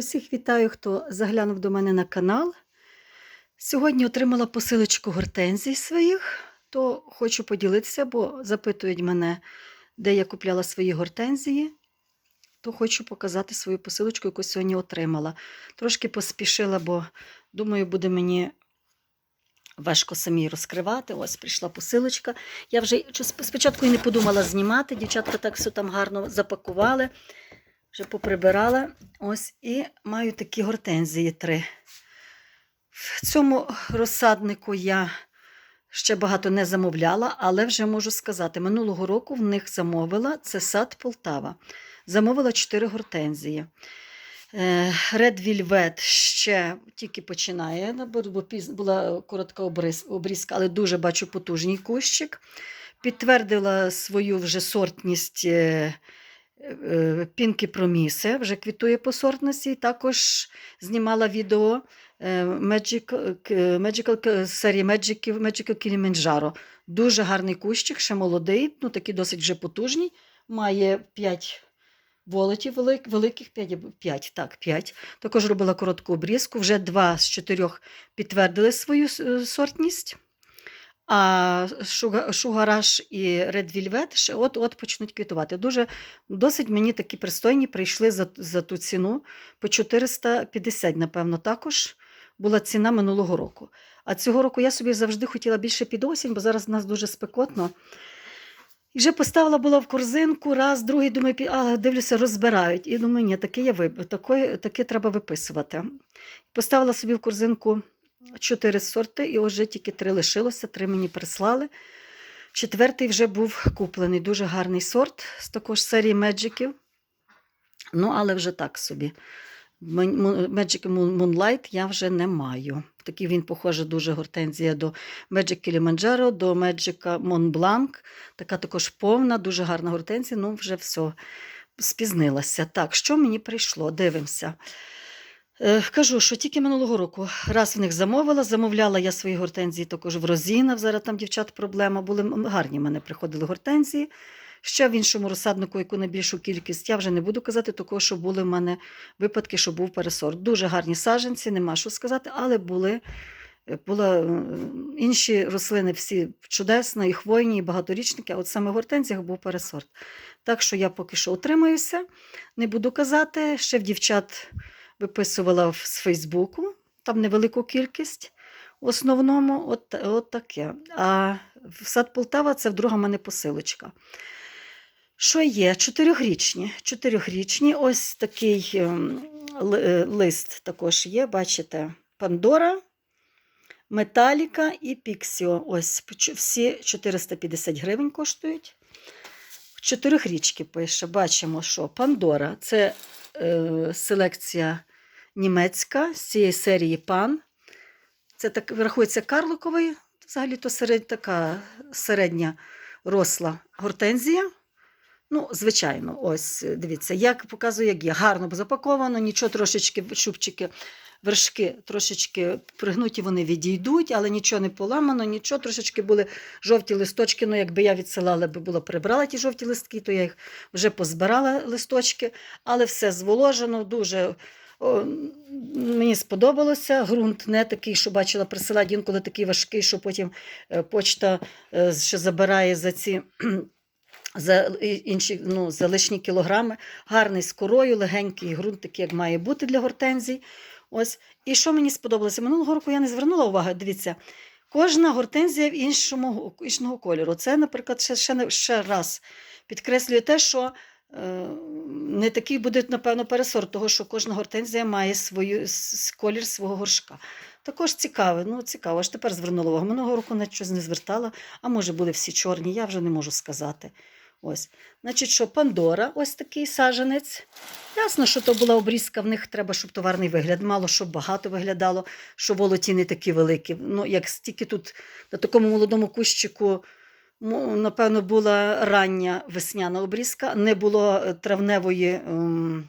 Усіх вітаю, хто заглянув до мене на канал. Сьогодні отримала посилочку гортензій своїх, то хочу поділитися, бо запитують мене, де я купляла свої гортензії. То хочу показати свою посилочку, яку сьогодні отримала. Трошки поспішила, бо думаю, буде мені важко самій розкривати. Ось прийшла посилочка. Я вже спочатку і не подумала знімати. Дівчатка так все там гарно запакували, вже поприбирала. Ось і маю такі гортензії три. В цьому розсаднику я ще багато не замовляла, але вже можу сказати, минулого року в них замовила це сад Полтава. Замовила чотири гортензії. Red Velvet ще тільки починає, бо була коротка обрізка, але дуже бачу потужний кущик. Підтвердила свою вже сортність е, Пінки Промісе, вже квітує по сортності. Також знімала відео е, е, Magical е, серії Magic, Magical Kilimanjaro. Дуже гарний кущик, ще молодий, ну такий досить вже потужний. Має 5 волотів велик, великих, 5, 5, так, 5. Також робила коротку обрізку. Вже два з чотирьох підтвердили свою е, сортність. А Шугараш і Velvet ще от-от почнуть квітувати. Дуже досить мені такі пристойні прийшли за, за ту ціну по 450, напевно, також була ціна минулого року. А цього року я собі завжди хотіла більше під осінь, бо зараз в нас дуже спекотно. І вже поставила була в корзинку, раз, другий, думаю, а, дивлюся, розбирають. І думаю, ні, таке, я вип... таке, таке треба виписувати. Поставила собі в корзинку чотири сорти, і вже тільки три лишилося, три мені прислали. Четвертий вже був куплений, дуже гарний сорт з також серії Меджиків. Ну, але вже так собі. Magic Moonlight я вже не маю. Такий він, похоже, дуже гортензія до Magic Kilimanjaro, до Magic Blanc. Така також повна, дуже гарна гортензія. Ну, вже все, спізнилася. Так, що мені прийшло? Дивимося. Е, Кажу, що тільки минулого року раз в них замовила, замовляла я свої гортензії також в Розінах. Зараз там дівчат проблема були. Гарні в мене приходили гортензії. Ще в іншому розсаднику, яку найбільшу кількість, я вже не буду казати, такого, що були в мене випадки, що був пересорт. Дуже гарні саджанці, нема що сказати, але були. е, Була, е, інші рослини всі чудесні, і хвойні, і багаторічники, а от саме в гортензіях був пересорт. Так що я поки що утримаюся, не буду казати. Ще в дівчат виписувала з Фейсбуку, там невелику кількість. В основному от, от таке. А в сад Полтава це друга в мене посилочка. Що є? Чотирьохрічні. Чотирьохрічні. Ось такий ем, е, лист також є, бачите, Пандора, Металіка і Піксіо. Ось всі 450 гривень коштують. Чотирьохрічки пише. Бачимо, що Пандора це е, селекція німецька з цієї серії Пан. Це так рахується карликовий, взагалі то серед, така середня росла гортензія. Ну, звичайно, ось дивіться, як показує, як є. Гарно запаковано, нічого трошечки шубчики, вершки трошечки пригнуті, вони відійдуть, але нічого не поламано, нічого трошечки були жовті листочки. Ну, якби я відсилала, би було прибрала ті жовті листки, то я їх вже позбирала листочки, але все зволожено, дуже. Мені сподобалося. Ґрунт не такий, що бачила, присилають інколи такий важкий, що потім е, почта ще забирає за ці за інші ну, за лишні кілограми. Гарний з корою, легенький ґрунт, такий, як має бути для гортензій. Ось. І що мені сподобалося? Минулого року я не звернула уваги. Дивіться, кожна гортензія в іншому, іншого кольору. Це, наприклад, ще, ще, ще раз підкреслює те, що не такий буде, напевно, пересорт, того, що кожна гортензія має свою, колір свого горшка. Також цікаве, ну цікаво, аж тепер звернула увагу. Минулого року на щось не звертала, а може були всі чорні, я вже не можу сказати. Ось. Значить, що Пандора, ось такий саженець. Ясно, що то була обрізка, в них треба, щоб товарний вигляд, мало щоб багато виглядало, що волоті не такі великі. Ну, як стільки тут на такому молодому кущику, напевно, була рання весняна обрізка, не було е, травневої. ем,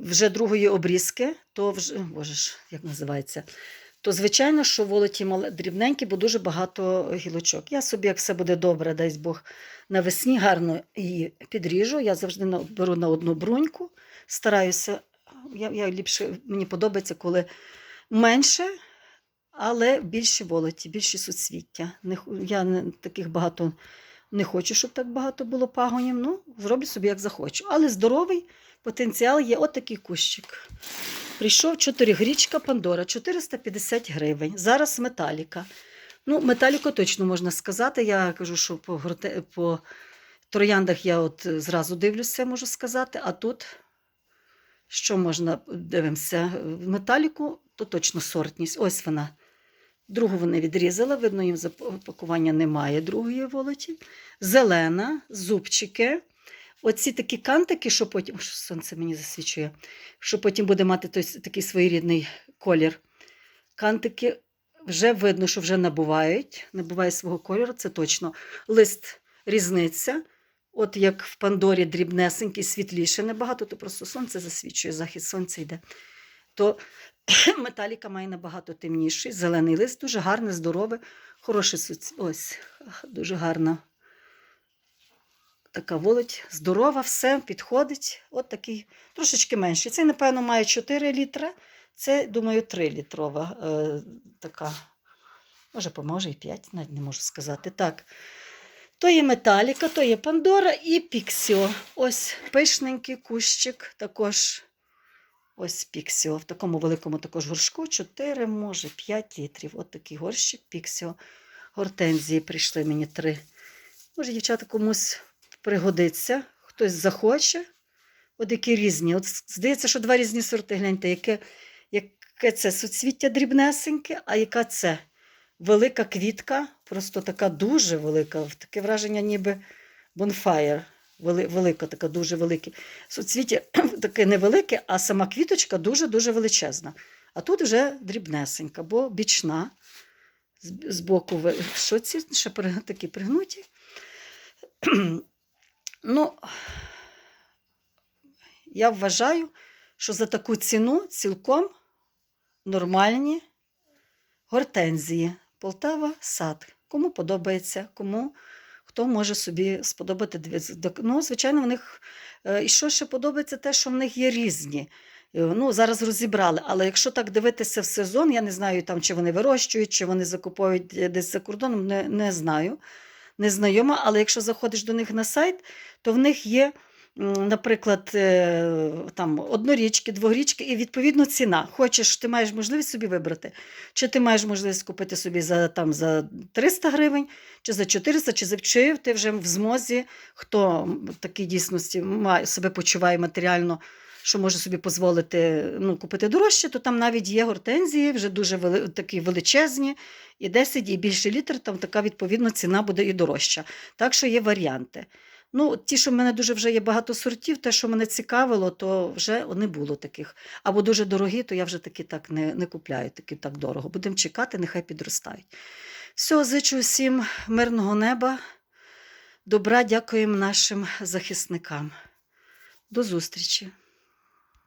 Вже другої обрізки, то вже, боже ж, як називається, то звичайно, що волоті дрібненькі, бо дуже багато гілочок. Я собі, як все буде добре, дасть Бог, навесні гарно її підріжу. Я завжди беру на одну бруньку, стараюся. Я, я ліпше, мені подобається, коли менше, але більше волоті, більше суцвіття. Я таких багато не хочу, щоб так багато було пагонів. Ну, зроблю собі, як захочу. Але здоровий потенціал є. От кущик. Прийшов 4 грічка Пандора, 450 гривень. Зараз металіка. Ну, металіку точно можна сказати. Я кажу, що по, гроте- по трояндах я от зразу дивлюся, можу сказати. А тут, що можна, дивимося, металіку, то точно сортність. Ось вона. Другу вони відрізала, видно, їм запакування немає другої волоті. Зелена, зубчики. Оці такі кантики, що потім, О, сонце мені засвічує, що потім буде мати той, такий своєрідний колір. Кантики вже видно, що вже набувають, набувають свого кольору, це точно. Лист різниця. От як в Пандорі дрібнесенький, світліше набагато, то просто сонце засвічує, захід сонця йде. То металіка має набагато темніший, зелений лист, дуже гарне, здорове, хороше суц... Ось, дуже гарна. Така володь, здорова, все підходить. От такий, трошечки менший. Цей, напевно, має 4 літри. Це, думаю, 3 літрова е, така. Може, поможе і 5, навіть не можу сказати. Так. То є металіка, то є Пандора і Піксіо. Ось пишненький кущик, також ось Піксіо. В такому великому також горшку 4, може 5 літрів. От такий горщик Піксіо. Гортензії прийшли мені 3. Може, дівчата комусь пригодиться, хтось захоче. От які різні. От здається, що два різні сорти. Гляньте, яке, яке це суцвіття дрібнесеньке, а яка це велика квітка, просто така дуже велика. Таке враження, ніби бонфаєр. Вели, велика, така дуже велика. Суцвіття таке невелике, а сама квіточка дуже-дуже величезна. А тут вже дрібнесенька, бо бічна. З- Збоку що ці ще такі пригнуті. Ну, я вважаю, що за таку ціну цілком нормальні гортензії. Полтава сад. Кому подобається, кому хто може собі сподобати. Ну, звичайно, в них е, і що ще подобається, те, що в них є різні. Е, Ну, зараз розібрали, але якщо так дивитися в сезон, я не знаю, там, чи вони вирощують, чи вони закуповують е, десь за кордоном, не, не знаю. Не знайома, але якщо заходиш до них на сайт, то в них є, наприклад, е, там однорічки, двогрічки, і відповідно ціна. Хочеш, ти маєш можливість собі вибрати. Чи ти маєш можливість купити собі за, там, за 300 гривень, чи за 400, чи за чи ти вже в змозі, хто в такій дійсності має, себе почуває матеріально, що може собі дозволити ну, купити дорожче, то там навіть є гортензії, вже дуже вели, такі величезні, і 10 і більше літр, там така відповідно ціна буде і дорожча. Так що є варіанти. Ну, ті, що в мене дуже вже є багато сортів, те, що мене цікавило, то вже не було таких. Або дуже дорогі, то я вже такі так не, не купляю, такі так дорого. Будемо чекати, нехай підростають. Все, зичу всім мирного неба. Добра, дякуємо нашим захисникам. До зустрічі!